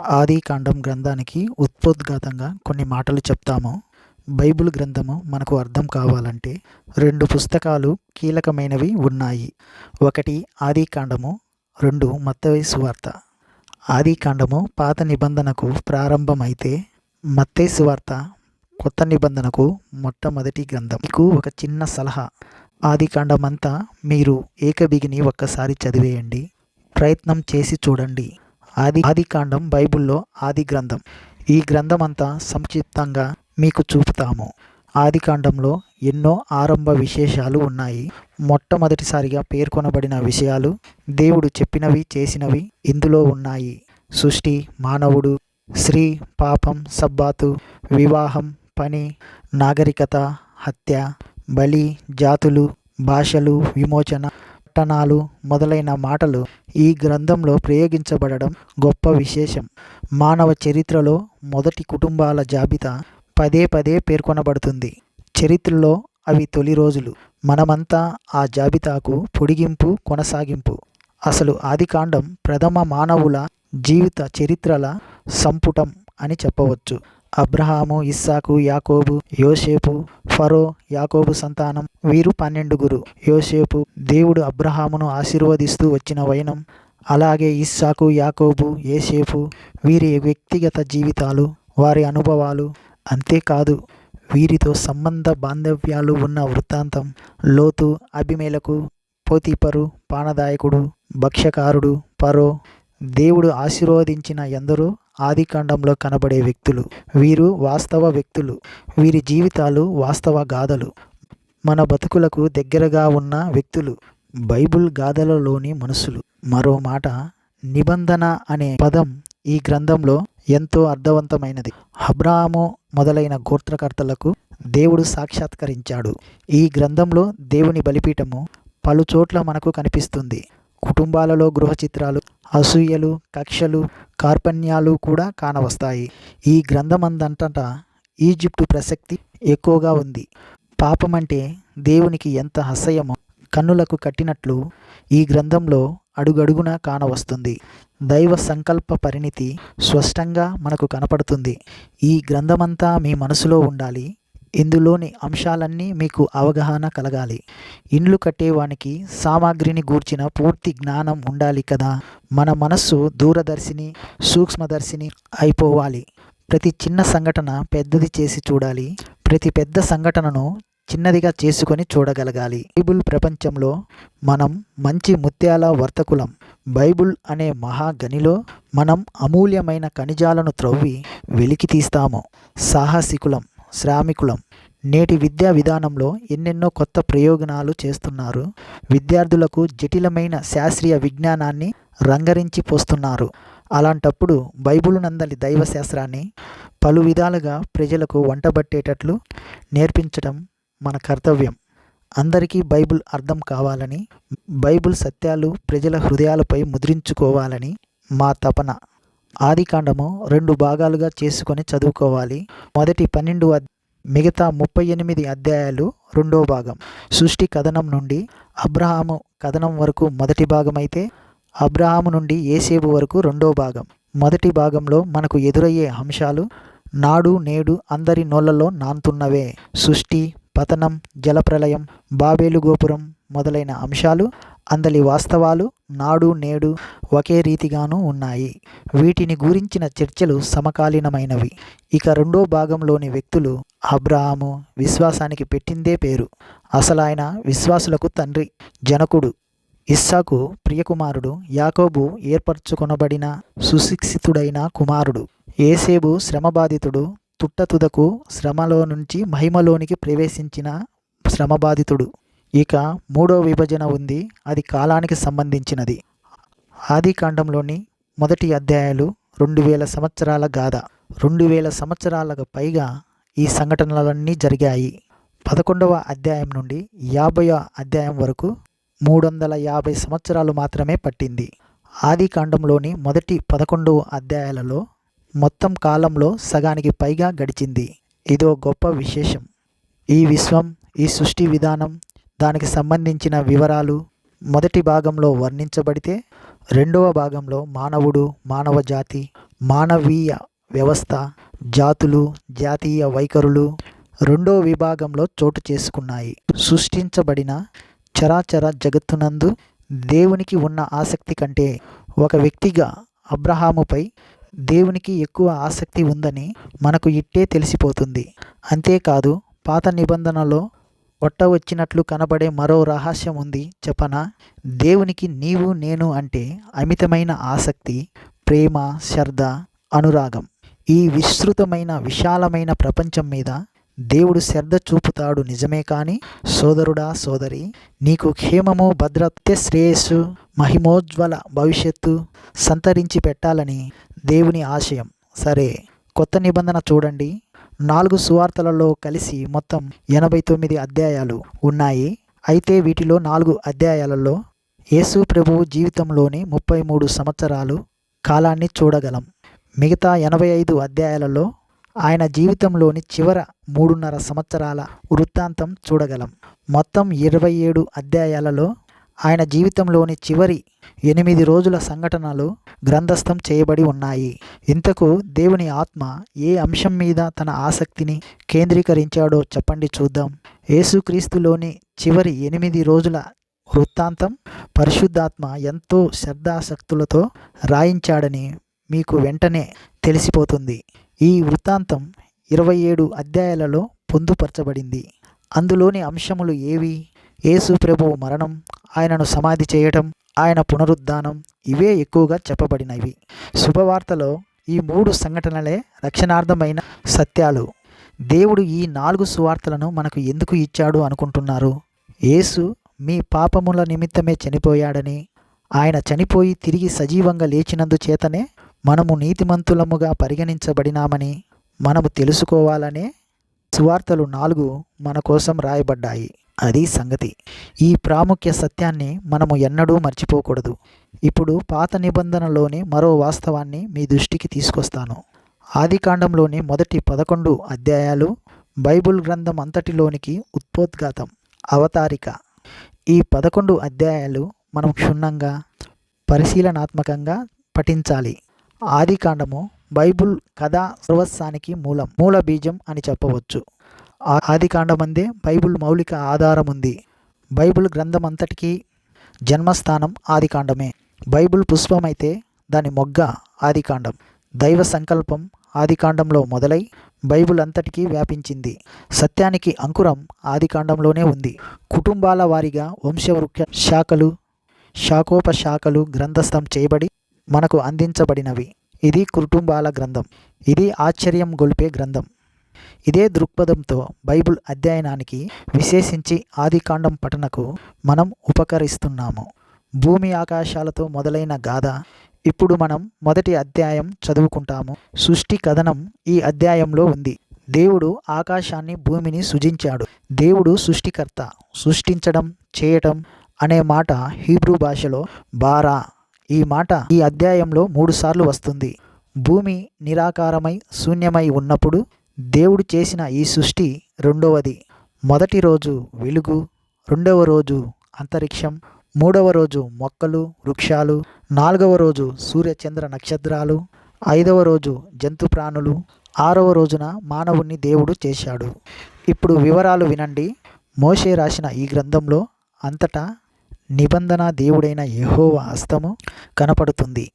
ఆది కాండం గ్రంథానికి ఉత్పోద్ఘాతంగా కొన్ని మాటలు చెప్తాము. బైబిల్ గ్రంథము మనకు అర్థం కావాలంటే రెండు పుస్తకాలు కీలకమైనవి ఉన్నాయి. ఒకటి ఆది కాండము రెండు మత్తయి సువార్త ఆది కాండము పాత నిబంధనకు ప్రారంభమైతే మత్తయి సువార్త కొత్త నిబంధనకు మొట్టమొదటి గ్రంథం. మీకు ఒక చిన్న సలహా. ఆది కాండమంతా మీరు ఏకబిగిని ఒక్కసారి చదివేయండి. ప్రయత్నం చేసి చూడండి. ఆది ఆది కాండం బైబిల్లో ఆది గ్రంథం. ఈ గ్రంథం అంతా సంక్షిప్తంగా మీకు చూపుతాము. ఆది కాండంలో ఎన్నో ఆరంభ విశేషాలు ఉన్నాయి. మొట్టమొదటిసారిగా పేర్కొనబడిన విషయాలు దేవుడు చెప్పినవి చేసినవి ఇందులో ఉన్నాయి. సృష్టి మానవుడు స్త్రీ పాపం సబ్బాతు వివాహం పని నాగరికత హత్య బలి జాతులు భాషలు విమోచన పట్టణాలు మొదలైన మాటలు ఈ గ్రంథంలో ప్రయోగించబడడం గొప్ప విశేషం. మానవ చరిత్రలో మొదటి కుటుంబాల జాబితా పదే పదే పేర్కొనబడుతుంది. చరిత్రలో అవి తొలి రోజులు. మనమంతా ఆ జాబితాకు పొడిగింపు కొనసాగింపు. అసలు ఆదికాండం ప్రథమ మానవుల జీవిత చరిత్రల సంపుటం అని చెప్పవచ్చు. అబ్రహాము ఇస్సాకు యాకోబు యోసేపు ఫరో యాకోబు సంతానం వీరు పన్నెండుగురు. యోసేపు దేవుడు అబ్రహామును ఆశీర్వదిస్తూ వచ్చిన వైనం అలాగే ఇస్సాకు యాకోబు ఏసేపు వీరి వ్యక్తిగత జీవితాలు వారి అనుభవాలు అంతేకాదు వీరితో సంబంధ బాంధవ్యాలు ఉన్న వృత్తాంతం లోతు అభిమేలకు పోతీపరు పానదాయకుడు భక్ష్యకారుడు పరో దేవుడు ఆశీర్వదించిన ఎందరో ఆదికాండంలో కనబడే వ్యక్తులు. వీరు వాస్తవ వ్యక్తులు. వీరి జీవితాలు వాస్తవ గాథలు. మన బతుకులకు దగ్గరగా ఉన్న వ్యక్తులు. బైబుల్ గాథలలోని మనుషులు మరో మాట నిబంధన అనే పదం ఈ గ్రంథంలో ఎంతో అర్థవంతమైనది. అబ్రాహాము మొదలైన గోత్రకర్తలకు దేవుడు సాక్షాత్కరించాడు. ఈ గ్రంథంలో దేవుని బలిపీఠము పలుచోట్ల మనకు కనిపిస్తుంది. కుటుంబాలలో గృహ చిత్రాలు అసూయలు కక్షలు కార్పణ్యాలు కూడా కానవస్తాయి. ఈ గ్రంథమందంతటా ఈజిప్టు ప్రసక్తి ఎక్కువగా ఉంది. పాపమంటే దేవునికి ఎంత అసహ్యమో కన్నులకు కట్టినట్లు ఈ గ్రంథంలో అడుగడుగున కానవస్తుంది. దైవ సంకల్ప పరిణితి స్పష్టంగా మనకు కనపడుతుంది. ఈ గ్రంథమంతా మీ మనసులో ఉండాలి. ఇందులోని అంశాలన్నీ మీకు అవగాహన కలగాలి. ఇండ్లు కట్టేవానికి సామాగ్రిని గూర్చిన పూర్తి జ్ఞానం ఉండాలి కదా. మన మనస్సు దూరదర్శిని సూక్ష్మదర్శిని అయిపోవాలి. ప్రతి చిన్న సంఘటన పెద్దది చేసి చూడాలి. ప్రతి పెద్ద సంఘటనను చిన్నదిగా చేసుకొని చూడగలగాలి. బైబుల్ ప్రపంచంలో మనం మంచి ముత్యాల వర్తకులం. బైబుల్ అనే మహాగనిలో మనం అమూల్యమైన ఖనిజాలను త్రవ్వి వెలికి తీస్తాము సాహసికులం. శ్రామికులం. నేటి విద్యా విధానంలో ఎన్నెన్నో కొత్త ప్రయోజనాలు చేస్తున్నారు. విద్యార్థులకు జటిలమైన శాస్త్రీయ విజ్ఞానాన్ని రంగరించి పోస్తున్నారు. అలాంటప్పుడు బైబుల్ నందలి దైవశాస్త్రాన్ని పలు విధాలుగా ప్రజలకు వంటబట్టేటట్లు నేర్పించడం మన కర్తవ్యం. అందరికీ బైబుల్ అర్థం కావాలని బైబుల్ సత్యాలు ప్రజల హృదయాలపై ముద్రించుకోవాలని మా తపన. ఆదికాండము రెండు భాగాలుగా చేసుకొని చదువుకోవాలి. మొదటి పన్నెండు మిగతా ముప్పై ఎనిమిది అధ్యాయాలు రెండో భాగం. సృష్టి కథనం నుండి అబ్రహాము కథనం వరకు మొదటి భాగం అయితే అబ్రహాము నుండి ఏసేబు వరకు రెండో భాగం. మొదటి భాగంలో మనకు ఎదురయ్యే అంశాలు నాడు నేడు అందరి నోళ్ళలో నాంతున్నవే. సృష్టి పతనం జలప్రలయం బాబేలు గోపురం మొదలైన అంశాలు అందలి వాస్తవాలు నాడు నేడు ఒకే రీతిగాను ఉన్నాయి. వీటిని గురించిన చర్చలు సమకాలీనమైనవి. ఇక రెండో భాగంలోని వ్యక్తులు అబ్రాహాము విశ్వాసానికి పెట్టిందే పేరు. అసలు ఆయన విశ్వాసులకు తండ్రి జనకుడు ఇస్సాకు ప్రియకుమారుడు యాకోబు ఏర్పరచుకొనబడిన సుశిక్షితుడైన కుమారుడు. ఏసేబు శ్రమబాధితుడు తుట్టతుదకు శ్రమలో నుంచి మహిమలోనికి ప్రవేశించిన శ్రమబాధితుడు. ఇక మూడో విభజన ఉంది. అది కాలానికి సంబంధించినది. ఆది కాండంలోని మొదటి అధ్యాయాలు రెండు వేల సంవత్సరాల గాథ. రెండు వేల సంవత్సరాలకు పైగా ఈ సంఘటనలన్నీ జరిగాయి. పదకొండవ అధ్యాయం నుండి యాభై అధ్యాయం వరకు మూడు వందల యాభై సంవత్సరాలు మాత్రమే పట్టింది. ఆది కాండంలోని మొదటి పదకొండవ అధ్యాయాలలో మొత్తం కాలంలో సగానికి పైగా గడిచింది. ఇదో గొప్ప విశేషం. ఈ విశ్వం ఈ సృష్టి విధానం దానికి సంబంధించిన వివరాలు మొదటి భాగంలో వర్ణించబడితే రెండవ భాగంలో మానవుడు మానవ జాతి మానవీయ వ్యవస్థ జాతులు జాతీయ వైఖరులు రెండో విభాగంలో చోటు చేసుకున్నాయి. సృష్టించబడిన చరాచర జగత్తునందు దేవునికి ఉన్న ఆసక్తి కంటే ఒక వ్యక్తిగా అబ్రహాముపై దేవునికి ఎక్కువ ఆసక్తి ఉందని మనకు ఇట్టే తెలిసిపోతుంది. అంతేకాదు పాత నిబంధనలో పొట్ట వచ్చినట్లు కనబడే మరో రహస్యం ఉంది చెప్పనా? దేవునికి నీవు నేను అంటే అమితమైన ఆసక్తి ప్రేమ శ్రద్ధ అనురాగం. ఈ విస్తృతమైన విశాలమైన ప్రపంచం మీద దేవుడు శ్రద్ధ చూపుతాడు నిజమే కానీ సోదరుడా సోదరి నీకు క్షేమము భద్రత శ్రేయస్సు మహిమోజ్వల భవిష్యత్తు సంతరించి పెట్టాలని దేవుని ఆశయం. సరే కొత్త నిబంధన చూడండి. నాలుగు సువార్తలలో కలిసి మొత్తం ఎనభై తొమ్మిది అధ్యాయాలు ఉన్నాయి. అయితే వీటిలో నాలుగు అధ్యాయాలలో యేసు ప్రభువు జీవితంలోని ముప్పై మూడు సంవత్సరాలు కాలాన్ని చూడగలం. మిగతా ఎనభై ఐదు అధ్యాయాలలో ఆయన జీవితంలోని చివర మూడున్నర సంవత్సరాల వృత్తాంతం చూడగలం. మొత్తం ఇరవై ఏడు అధ్యాయాలలో ఆయన జీవితంలోని చివరి ఎనిమిది రోజుల సంఘటనలు గ్రంథస్థం చేయబడి ఉన్నాయి. ఇంతకు దేవుని ఆత్మ ఏ అంశం మీద తన ఆసక్తిని కేంద్రీకరించాడో చెప్పండి చూద్దాం. యేసుక్రీస్తులోని చివరి ఎనిమిది రోజుల వృత్తాంతం పరిశుద్ధాత్మ ఎంతో శ్రద్ధాసక్తులతో రాయించాడని మీకు వెంటనే తెలిసిపోతుంది. ఈ వృత్తాంతం ఇరవై ఏడు అధ్యాయాలలో పొందుపరచబడింది. అందులోని అంశములు ఏవి? యేసు ప్రభువు మరణం ఆయనను సమాధి చేయటం ఆయన పునరుద్ధానం ఇవే ఎక్కువగా చెప్పబడినవి. శుభవార్తలో ఈ మూడు సంఘటనలే రక్షణార్థమైన సత్యాలు. దేవుడు ఈ నాలుగు సువార్తలను మనకు ఎందుకు ఇచ్చాడు అనుకుంటున్నారు? యేసు మీ పాపముల నిమిత్తమే చనిపోయాడని ఆయన చనిపోయి తిరిగి సజీవంగా లేచినందు చేతనే మనము నీతిమంతులముగా పరిగణించబడినామని మనము తెలుసుకోవాలనే సువార్తలు నాలుగు మన కోసం రాయబడ్డాయి. అది సంగతి. ఈ ప్రాముఖ్య సత్యాన్ని మనము ఎన్నడూ మర్చిపోకూడదు. ఇప్పుడు పాత నిబంధనలోని మరో వాస్తవాన్ని మీ దృష్టికి తీసుకొస్తాను. ఆదికాండంలోని మొదటి పదకొండు అధ్యాయాలు బైబుల్ గ్రంథం అంతటిలోనికి ఉత్పోద్ఘాతం. అవతారిక. ఈ పదకొండు అధ్యాయాలు మనం క్షుణ్ణంగా పరిశీలనాత్మకంగా పఠించాలి. ఆదికాండము బైబుల్ కథా సర్వస్వానికి మూలం మూల బీజం అని చెప్పవచ్చు. ఆదికాండమందే బైబుల్ మౌలిక ఆధారం ఉంది బైబిల్ గ్రంథం అంతటికీ జన్మస్థానం ఆదికాండమే. బైబిల్ పుష్పమైతే దాని మొగ్గ ఆదికాండం. దైవ సంకల్పం ఆదికాండంలో మొదలై బైబిల్ అంతటికీ వ్యాపించింది. సత్యానికి అంకురం ఆదికాండంలోనే ఉంది. కుటుంబాల వారీగా వంశవృక్ష శాఖలు శాఖోపశాఖలు గ్రంథస్థం చేయబడి మనకు అందించబడినవి. ఇది కుటుంబాల గ్రంథం. ఇది ఆశ్చర్యం గొలిపే గ్రంథం. ఇదే దృక్పథంతో బైబిల్ అధ్యయనానికి విశేషించి ఆదికాండం పఠనకు మనం ఉపకరిస్తున్నాము. భూమి ఆకాశాలతో మొదలైన గాథ ఇప్పుడు మనం మొదటి అధ్యాయం చదువుకుంటాము. సృష్టి కథనం ఈ అధ్యాయంలో ఉంది. దేవుడు ఆకాశాన్ని భూమిని సృజించాడు. దేవుడు సృష్టికర్త సృష్టించడం చేయటం అనే మాట హీబ్రూ భాషలో బారా. ఈ మాట ఈ అధ్యాయంలో మూడుసార్లు వస్తుంది. భూమి నిరాకారమై శూన్యమై ఉన్నప్పుడు దేవుడు చేసిన ఈ సృష్టి రెండవది. మొదటి రోజు వెలుగు రెండవ రోజు అంతరిక్షం మూడవ రోజు మొక్కలు వృక్షాలు నాలుగవ రోజు సూర్యచంద్ర నక్షత్రాలు ఐదవ రోజు జంతు ప్రాణులు ఆరవ రోజున మానవుణ్ణి దేవుడు చేశాడు. ఇప్పుడు వివరాలు వినండి. మోషే రాసిన ఈ గ్రంథంలో అంతటా నిబంధన దేవుడైన యహోవ హస్తము కనపడుతుంది.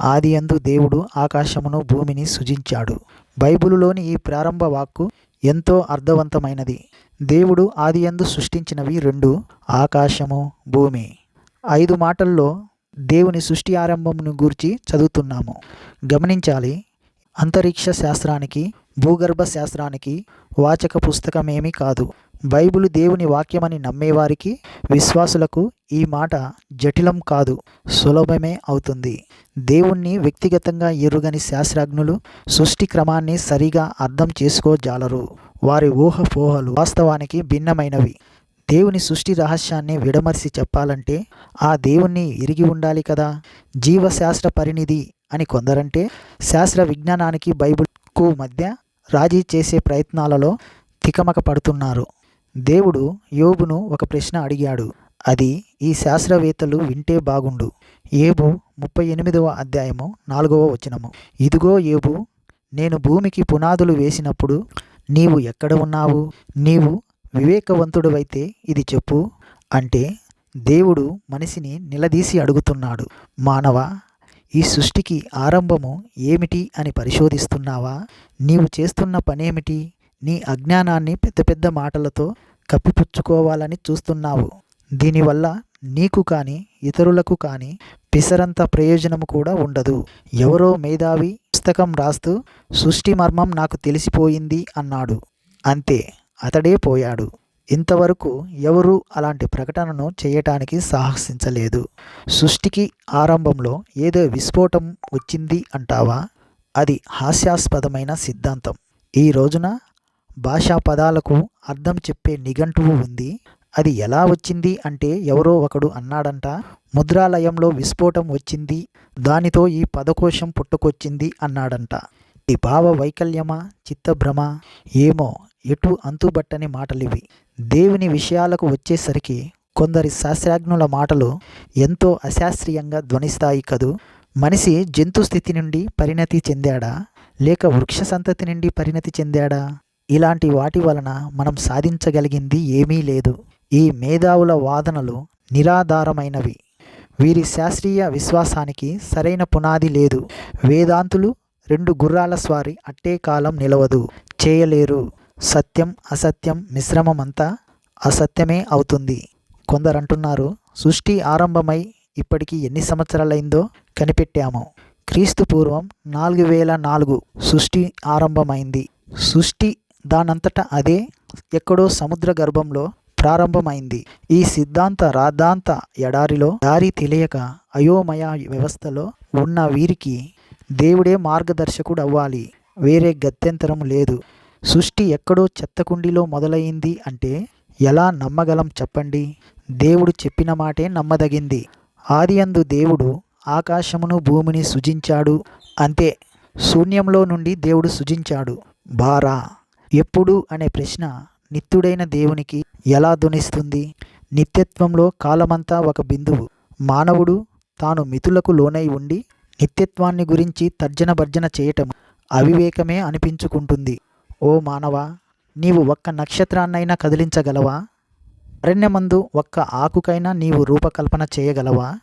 ఆది అందు దేవుడు ఆకాశమును భూమిని సృజించాడు. బైబిలులోని ఈ ప్రారంభ వాక్కు ఎంతో అర్థవంతమైనది. దేవుడు ఆదియందు సృష్టించినవి రెండు ఆకాశము భూమి. ఐదు మాటల్లో దేవుని సృష్టి ఆరంభమును గూర్చి చదువుతున్నాము. గమనించాలి అంతరిక్ష శాస్త్రానికి భూగర్భ శాస్త్రానికి వాచక పుస్తకమేమీ కాదు. బైబిల్ దేవుని వాక్యమని నమ్మేవారికి విశ్వాసులకు ఈ మాట జటిలం కాదు సులభమే అవుతుంది. దేవుణ్ణి వ్యక్తిగతంగా ఎరుగని శాస్త్రజ్ఞులు సృష్టి క్రమాన్ని సరిగా అర్థం చేసుకోజాలరు. వారి ఊహపోహలు వాస్తవానికి భిన్నమైనవి. దేవుని సృష్టి రహస్యాన్ని విడమర్చి చెప్పాలంటే ఆ దేవుణ్ణి ఎరిగి ఉండాలి కదా? జీవశాస్త్ర పరిణిధి అని కొందరంటే శాస్త్ర విజ్ఞానానికి బైబిల్కు మధ్య రాజీ చేసే ప్రయత్నాలలో తికమక పడుతున్నారు. దేవుడు యోబును ఒక ప్రశ్న అడిగాడు. అది ఈ శాస్త్రవేత్తలు వింటే బాగుండు. ఏబు ముప్పై ఎనిమిదవ అధ్యాయము నాలుగవ వచనము. ఇదిగో ఏబు నేను భూమికి పునాదులు వేసినప్పుడు నీవు ఎక్కడ ఉన్నావు? నీవు వివేకవంతుడువైతే ఇది చెప్పు అంటే దేవుడు మనిషిని నిలదీసి అడుగుతున్నాడు. మానవ ఈ సృష్టికి ఆరంభము ఏమిటి అని పరిశోధిస్తున్నావా? నీవు చేస్తున్న పనేమిటి? నీ అజ్ఞానాన్ని పెద్ద పెద్ద మాటలతో కప్పిపుచ్చుకోవాలని చూస్తున్నావు. దీనివల్ల నీకు కానీ ఇతరులకు కానీ పిసరంత ప్రయోజనము కూడా ఉండదు. ఎవరో మేధావి పుస్తకం రాస్తూ సృష్టి మర్మం నాకు తెలిసిపోయింది అన్నాడు. అంతే అతడే పోయాడు. ఇంతవరకు ఎవరూ అలాంటి ప్రకటనను చేయటానికి సాహసించలేదు. సృష్టికి ఆరంభంలో ఏదో విస్ఫోటం వచ్చింది అంటావా? అది హాస్యాస్పదమైన సిద్ధాంతం. ఈ రోజున భాషా పదాలకు అర్థం చెప్పే నిఘంటువు ఉంది. అది ఎలా వచ్చింది అంటే ఎవరో ఒకడు అన్నాడంట ముద్రాలయంలో విస్ఫోటం వచ్చింది దానితో ఈ పదకోశం పుట్టుకొచ్చింది అన్నాడంట. ఈ భావ వైకల్యమా చిత్తభ్రమ ఏమో ఎటు అంతుబట్టని మాటలివి. దేవుని విషయాలకు వచ్చేసరికి కొందరి శాస్త్రజ్ఞుల మాటలు ఎంతో అశాస్త్రీయంగా ధ్వనిస్తాయి కదూ. మనిషి జంతు స్థితి నుండి పరిణతి చెందాడా? లేక వృక్ష సంతతి నుండి పరిణతి చెందాడా? ఇలాంటి వాటి వలన మనం సాధించగలిగింది ఏమీ లేదు. ఈ మేధావుల వాదనలు నిరాధారమైనవి. వీరి శాస్త్రీయ విశ్వాసానికి సరైన పునాది లేదు. వేదాంతులు రెండు గుర్రాల స్వారి అట్టే కాలం నిలవదు. చేయలేరు. సత్యం అసత్యం మిశ్రమమంతా అసత్యమే అవుతుంది. కొందరంటున్నారు సృష్టి ఆరంభమై ఇప్పటికి ఎన్ని సంవత్సరాలైందో కనిపెట్టాము. క్రీస్తు పూర్వం నాలుగు వేల నాలుగు సృష్టి ఆరంభమైంది. సృష్టి దానంతట అదే ఎక్కడో సముద్ర గర్భంలో ప్రారంభమైంది. ఈ సిద్ధాంత రాద్ధాంత ఎడారిలో దారి తెలియక అయోమయ వ్యవస్థలో ఉన్న వీరికి దేవుడే మార్గదర్శకుడు అవ్వాలి వేరే గత్యంతరం లేదు. సృష్టి ఎక్కడో చెత్తకుండిలో మొదలైంది అంటే ఎలా నమ్మగలం చెప్పండి? దేవుడు చెప్పిన మాటే నమ్మదగింది. ఆదియందు దేవుడు ఆకాశమును భూమిని సృజించాడు. అంతే శూన్యంలో నుండి దేవుడు సృజించాడు. బారా! ఎప్పుడు అనే ప్రశ్న నిత్యుడైన దేవునికి ఎలా ధ్వనిస్తుంది? నిత్యత్వంలో కాలమంతా ఒక బిందువు. మానవుడు తాను మితులకు లోనై ఉండి నిత్యత్వాన్ని గురించి తర్జన భర్జన చేయటం అవివేకమే అనిపించుకుంటుంది. ఓ మానవ నీవు ఒక్క నక్షత్రాన్నైనా కదిలించగలవా? అరణ్యమందు ఒక్క ఆకుకైనా నీవు రూపకల్పన చేయగలవా?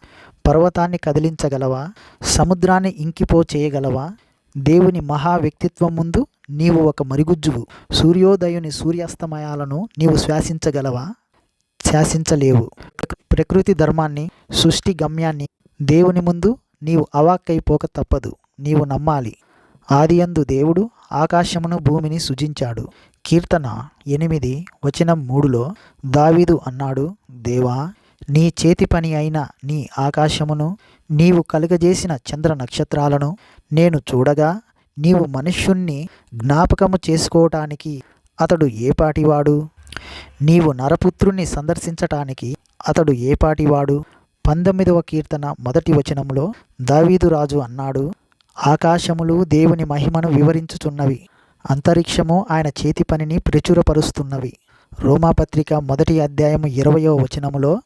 పర్వతాన్ని కదిలించగలవా? సముద్రాన్ని ఇంకిపో చేయగలవా? దేవుని మహా వ్యక్తిత్వం ముందు నీవు ఒక మరుగుజ్జువు. సూర్యోదయుని సూర్యాస్తమయాలను నీవు శ్వాసించగలవా? శాసించలేవు ప్రకృతి ధర్మాన్ని సృష్టి గమ్యాన్ని దేవుని ముందు నీవు అవాక్కైపోక తప్పదు. నీవు నమ్మాలి. ఆదియందు దేవుడు ఆకాశమును భూమిని సృజించాడు. కీర్తన ఎనిమిది వచనం మూడులో దావీదు అన్నాడు దేవా నీ చేతి పని అయిన నీ ఆకాశమును నీవు కలుగజేసిన చంద్ర నక్షత్రాలను నేను చూడగా నీవు మనుష్యుణ్ణి జ్ఞాపకము చేసుకోవటానికి అతడు ఏపాటివాడు నీవు నరపుత్రుణ్ణి సందర్శించటానికి అతడు ఏపాటివాడు పంతొమ్మిదవ కీర్తన మొదటి వచనంలో దావీదు రాజు అన్నాడు ఆకాశములు దేవుని మహిమను వివరించుచున్నవి అంతరిక్షము ఆయన చేతి పనిని ప్రచురపరుస్తున్నవి. రోమాపత్రిక మొదటి అధ్యాయము ఇరవయో వచనములో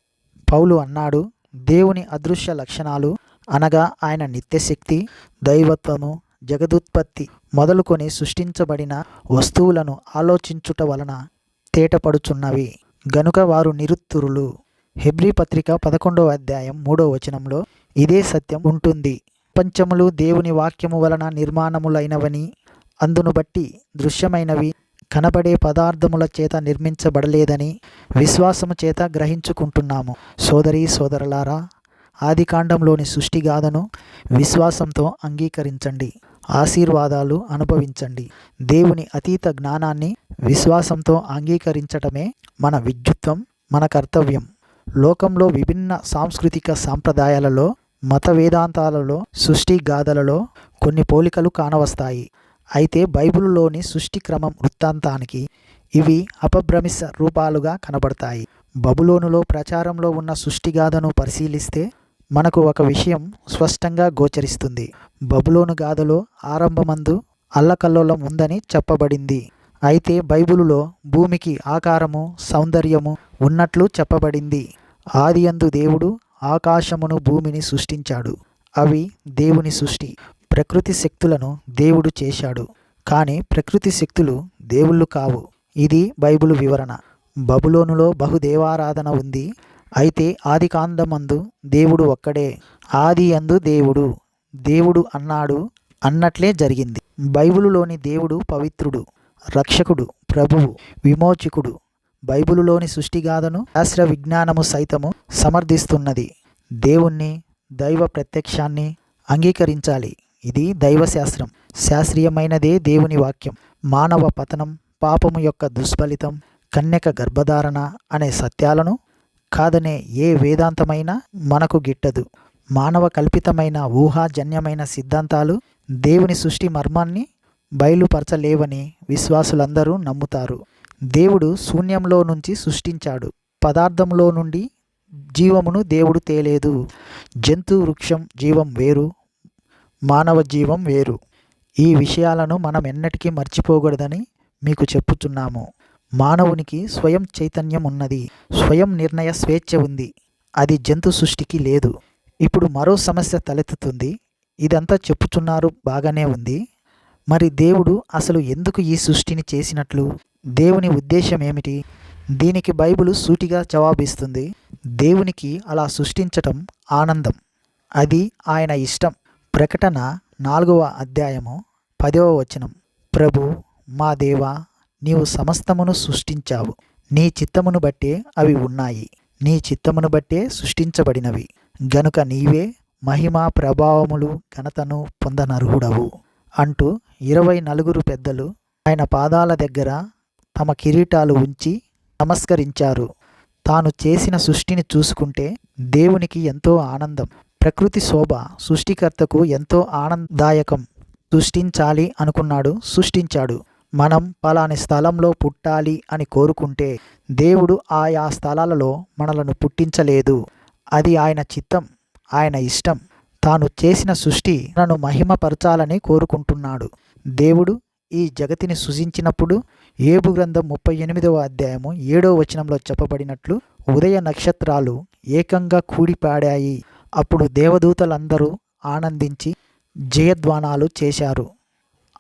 పౌలు అన్నాడు దేవుని అదృశ్య లక్షణాలు అనగా ఆయన నిత్యశక్తి దైవత్వము జగదుత్పత్తి మొదలుకొని సృష్టించబడిన వస్తువులను ఆలోచించుట వలన తేటపడుచున్నవి. గనుక వారు నిరుత్తురులు. హెబ్రీ పత్రిక పదకొండవ అధ్యాయం మూడో వచనంలో ఇదే సత్యం ఉంటుంది. ప్రపంచములు దేవుని వాక్యము వలన నిర్మాణములైనవని అందును బట్టి దృశ్యమైనవి కనబడే పదార్థముల చేత నిర్మించబడలేదని విశ్వాసము చేత గ్రహించుకుంటున్నాము. సోదరీ సోదరులారా ఆదికాండంలోని సృష్టిగాథను విశ్వాసంతో అంగీకరించండి. ఆశీర్వాదాలు అనుభవించండి. దేవుని అతీత జ్ఞానాన్ని విశ్వాసంతో అంగీకరించటమే మన విద్యుత్వం మన కర్తవ్యం. లోకంలో విభిన్న సాంస్కృతిక సాంప్రదాయాలలో మత వేదాంతాలలో సృష్టి గాథలలో కొన్ని పోలికలు కానవస్తాయి. అయితే బైబిలులోని సృష్టి క్రమం వృత్తాంతానికి ఇవి అపభ్రమిస రూపాలుగా కనబడతాయి. బబులోనులో ప్రచారంలో ఉన్న సృష్టిగాథను పరిశీలిస్తే మనకు ఒక విషయం స్పష్టంగా గోచరిస్తుంది. బబులోను గాథలో ఆరంభమందు అల్లకల్లోలం ఉందని చెప్పబడింది. అయితే బైబిలులో భూమికి ఆకారము సౌందర్యము ఉన్నట్లు చెప్పబడింది. ఆదియందు దేవుడు ఆకాశమును భూమిని సృష్టించాడు. అవి దేవుని సృష్టి ప్రకృతి శక్తులను దేవుడు చేశాడు. కానీ ప్రకృతి శక్తులు దేవుళ్ళు కావు. ఇది బైబిలు వివరణ. బబులోనులో బహుదేవారాధన ఉంది. అయితే ఆది కాండమందు దేవుడు ఒక్కడే ఆది అందు దేవుడు. దేవుడు అన్నాడు అన్నట్లే జరిగింది. బైబిలులోని దేవుడు పవిత్రుడు రక్షకుడు ప్రభువు విమోచకుడు. బైబిలులోని సృష్టిగాథను శాస్త్ర విజ్ఞానము సైతము సమర్థిస్తున్నది. దేవుణ్ణి దైవ ప్రత్యక్షాన్ని అంగీకరించాలి. ఇది దైవశాస్త్రం. శాస్త్రీయమైనదే దేవుని వాక్యం. మానవ పతనం పాపము యొక్క దుష్ఫలితం కన్యక గర్భధారణ అనే సత్యాలను కాదనే ఏ వేదాంతమైనా మనకు గిట్టదు. మానవ కల్పితమైన ఊహాజన్యమైన సిద్ధాంతాలు దేవుని సృష్టి మర్మాన్ని బయలుపరచలేవని విశ్వాసులందరూ నమ్ముతారు. దేవుడు శూన్యంలో నుంచి సృష్టించాడు. పదార్థంలో నుండి జీవమును దేవుడు తేలేదు. జంతు వృక్షం జీవం వేరు మానవ జీవం వేరు. ఈ విషయాలను మనం ఎన్నటికీ మర్చిపోకూడదని మీకు చెప్పుచున్నాము. మానవునికి స్వయం చైతన్యం ఉన్నది స్వయం నిర్ణయ స్వేచ్ఛ ఉంది. అది జంతు సృష్టికి లేదు. ఇప్పుడు మరో సమస్య తలెత్తుతుంది. ఇదంతా చెప్పుచున్నారు బాగానే ఉంది. మరి దేవుడు అసలు ఎందుకు ఈ సృష్టిని చేసినట్లు? దేవుని ఉద్దేశం ఏమిటి దీనికి బైబిల్ సూటిగా జవాబిస్తుంది. దేవునికి అలా సృష్టించటం ఆనందం. అది ఆయన ఇష్టం. ప్రకటన నాలుగవ అధ్యాయము పదవ వచనం. ప్రభు మా దేవా నీవు సమస్తమును సృష్టించావు. నీ చిత్తమును బట్టే అవి ఉన్నాయి. నీ చిత్తమును బట్టే సృష్టించబడినవి. గనుక నీవే మహిమ ప్రభావములు ఘనతను పొందనర్హుడవు. అంటూ ఇరవై నలుగురు పెద్దలు ఆయన పాదాల దగ్గర తమ కిరీటాలు ఉంచి నమస్కరించారు. తాను చేసిన సృష్టిని చూసుకుంటే దేవునికి ఎంతో ఆనందం. ప్రకృతి శోభ సృష్టికర్తకు ఎంతో ఆనందదాయకం. సృష్టించాలి అనుకున్నాడు సృష్టించాడు. మనం పలాని స్థలంలో పుట్టాలి అని కోరుకుంటే దేవుడు ఆయా స్థలాలలో మనలను పుట్టించలేదు. అది ఆయన చిత్తం ఆయన ఇష్టం. తాను చేసిన సృష్టి నన్ను మహిమపరచాలని కోరుకుంటున్నాడు. దేవుడు ఈ జగతిని సృజించినప్పుడు ఏబు గ్రంథం ముప్పై ఎనిమిదవ అధ్యాయము ఏడవ వచనంలో చెప్పబడినట్లు ఉదయ నక్షత్రాలు ఏకంగా కూడిపాడాయి. అప్పుడు దేవదూతలందరూ ఆనందించి జయధ్వానాలు చేశారు.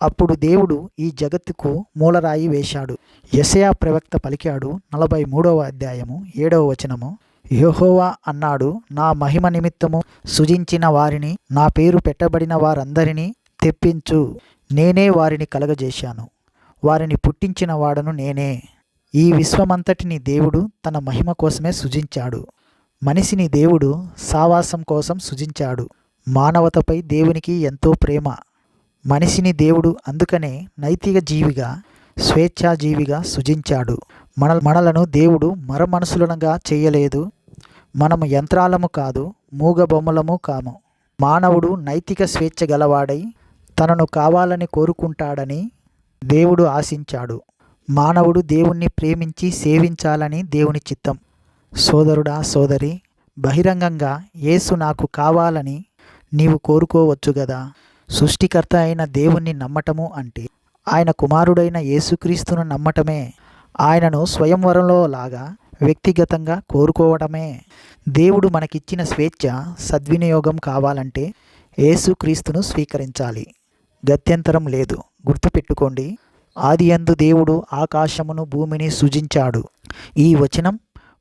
అప్పుడు దేవుడు ఈ జగత్తుకు మూలరాయి వేశాడు. యశయా ప్రవక్త పలికాడు నలభై మూడవ అధ్యాయము ఏడవ వచనము. యెహోవా అన్నాడు నా మహిమ నిమిత్తము సృజించిన వారిని నా పేరు పెట్టబడిన వారందరినీ తెప్పించు. నేనే వారిని కలగజేశాను. వారిని పుట్టించిన వాడను నేనే. ఈ విశ్వమంతటిని దేవుడు తన మహిమ కోసమే సృజించాడు. మనిషిని దేవుడు సావాసం కోసం సృజించాడు. మానవతపై దేవునికి ఎంతో ప్రేమ. మనిషిని దేవుడు అందుకనే నైతిక జీవిగా స్వేచ్ఛాజీవిగా సృజించాడు. మన మనలను దేవుడు మరమనుషులనుగా చేయలేదు. మనము యంత్రాలము కాదు మూగబొమ్మలము కాము. మానవుడు నైతిక స్వేచ్ఛ గలవాడై తనను కావాలని కోరుకుంటాడని దేవుడు ఆశించాడు. మానవుడు దేవుణ్ణి ప్రేమించి సేవించాలని దేవుని చిత్తం. సోదరుడా సోదరి బహిరంగంగా యేసు నాకు కావాలని నీవు కోరుకోవచ్చు కదా సృష్టికర్త అయిన దేవుణ్ణి నమ్మటము అంటే ఆయన కుమారుడైన యేసుక్రీస్తును నమ్మటమే. ఆయనను స్వయంవరంలో లాగా వ్యక్తిగతంగా కోరుకోవడమే దేవుడు మనకిచ్చిన స్వేచ్ఛ సద్వినియోగం కావాలంటే యేసుక్రీస్తును స్వీకరించాలి. గత్యంతరం లేదు. గుర్తుపెట్టుకోండి ఆది అందు దేవుడు ఆకాశమును భూమిని సృజించాడు. ఈ వచనం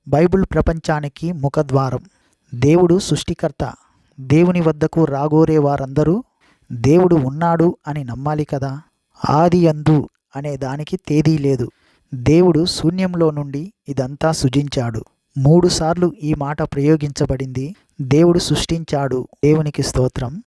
బైబిల్ ప్రపంచానికి ముఖద్వారం. దేవుడు సృష్టికర్త. దేవుని వద్దకు రాగోరే వారందరూ దేవుడు ఉన్నాడు అని నమ్మాలి కదా? ఆది అందు అనే దానికి తేదీ లేదు. దేవుడు శూన్యంలో నుండి ఇదంతా సృజించాడు. మూడుసార్లు ఈ మాట ప్రయోగించబడింది. దేవుడు సృష్టించాడు దేవునికి స్తోత్రం.